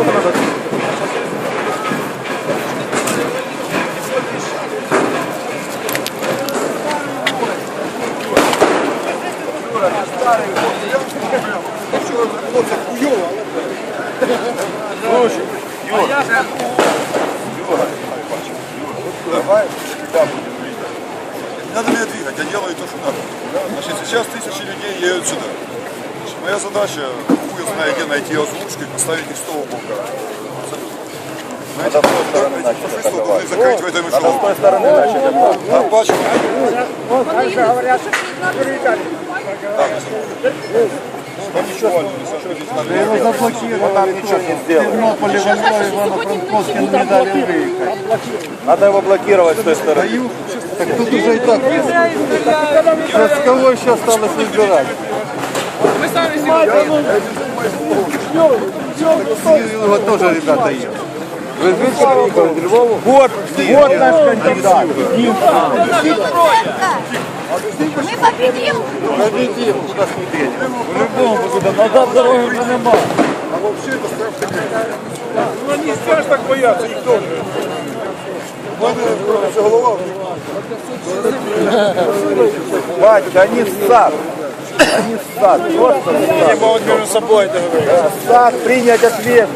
Сколько назад? Старый, вот, вот, хуёво. Слушай, Юра, Юра, Юра, давай, всегда будем видеть. Надо меня двигать, я делаю то, что надо. Значит, сейчас тысячи людей едут сюда. Моя задача, хуй знает, где найти озвучку и поставить их с того бока. Знаете, Надо с той стороны начать атаковать. закрыть в этом Надо с той стороны начать атаковать. А бачу, там ничего не Его знаю. заблокировали. там ничего не сделали. Тернополе, во Львове, Ивано-Франковске не дали выехать. Надо его блокировать с той стороны. Так тут уже и так есть. Сейчас кого еще осталось выбирать? Его тоже ребята есть. Вы звідки приїхали? З Львова? Вот, вот наш кандидат. Мы победим! Победим, куда мы едем? По-любому куда назад дороги вже нема. Ну они знаешь, так боятся, их тоже. У мене крутиться голова. Батька, они в САД. Они в САД. Просто САД. Могут между собой договориться. САД принять ответ.